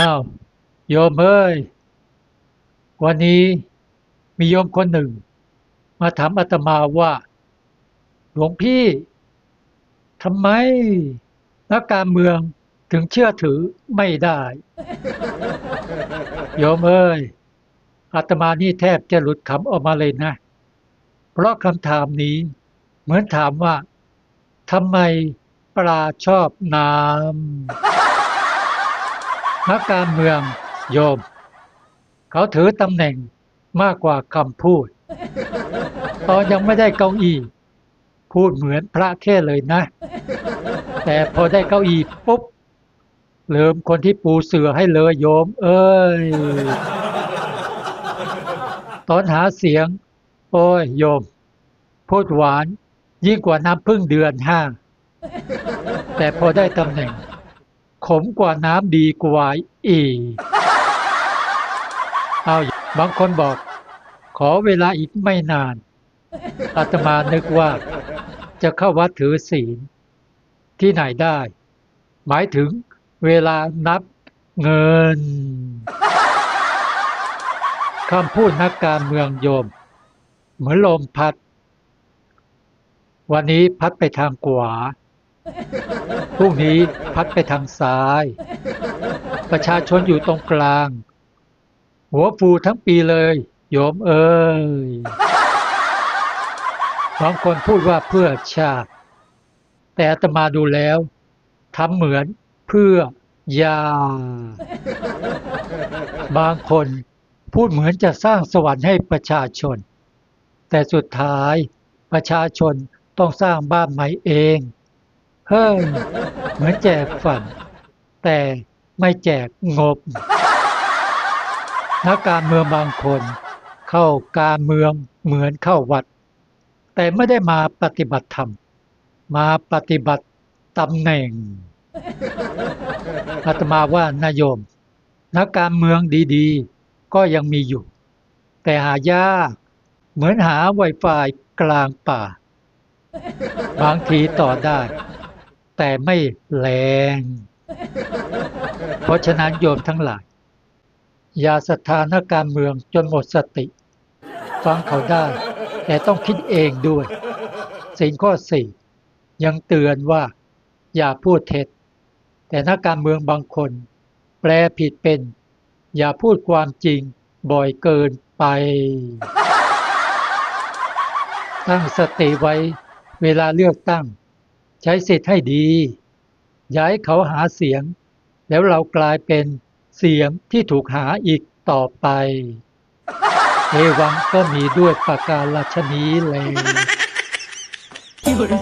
อ้าวโยมเอ้ยวันนี้มีโยมคนหนึ่ง มาถามอาตมาว่า หลวงพี่ทำไมนักการเมืองถึงเชื่อถือไม่ได้โยมเอ้ยอาตมานี่แทบจะหลุดคำออกมาเลยนะ เพราะคำถามนี้ เหมือนถามว่าทำไมปลาชอบน้ำ นักการเมืองโยม เขาถือตำแหน่งมากกว่าคำพูด ตอนยังไม่ได้เก้าอี้พูดเหมือนพระเทศเลยนะ แต่พอได้เก้าอี้ปุ๊บเลิมคนที่ปูเสือให้เลยโยม เอ้ย ตอนหาเสียง โอ้ยโยม พูดหวานยิ่งกว่าน้ำพึ่งเดือนห้าแต่พอได้ตำแหน่ง ขมกว่าน้ำดีกว่าอีกเอาบางคนบอก ขอเวลาอีกไม่นานอาตมานึกว่า จะเข้าวัดถือศีล ที่ไหนได้ หมายถึงเวลานับเงินคำพูดนักการเมืองโยม เหมือนลมพัด วันนี้พัดไปทางขวา พรุ่งนี้พัดไปทางซ้าย ประชาชนอยู่ตรงกลาง หัวฟูทั้งปีเลย โยมเอ้ยบางคนพูดว่าเพื่อชาติ แต่อาตมาดูแล้วทำเหมือนเพื่อยา บางคนพูดเหมือนจะสร้างสวรรค์ให้ประชาชน แต่สุดท้ายประชาชนต้องสร้างบ้านใหม่เอง เฮ้ยเหมือนแจกฝัน แต่ไม่แจกงบ นักการเมืองบางคน เข้าการเมืองเหมือนเข้าวัด แต่ไม่ได้มาปฏิบัติธรรม มาปฏิบัติตำแหน่งอาตมาว่านายโยม นักการเมืองดีๆ ก็ยังมีอยู่ แต่หายากเหมือนหาไวไฟกลางป่า บางทีต่อได้ แต่ไม่แรง เพราะฉะนั้นโยมทั้งหลาย อย่าศรัทธานการเมืองจนหมดสติ ฟังเขาได้ แต่ต้องคิดเองด้วย สิ่งข้อสี่ยังเตือนว่า อย่าพูดเท็จ แต่นักการเมืองบางคน แปลผิดเป็น อย่าพูดความจริงบ่อยเกินไป ตั้งสติไว้เวลาเลือกตั้ง ช้สิทธิ์ให้ดีอย่าให้เขาหาเสียง แล้วเรากลายเป็นเสียงที่ถูกหาอีกต่อไป เอวังก็มีด้วยประการฉนี้เลย有人。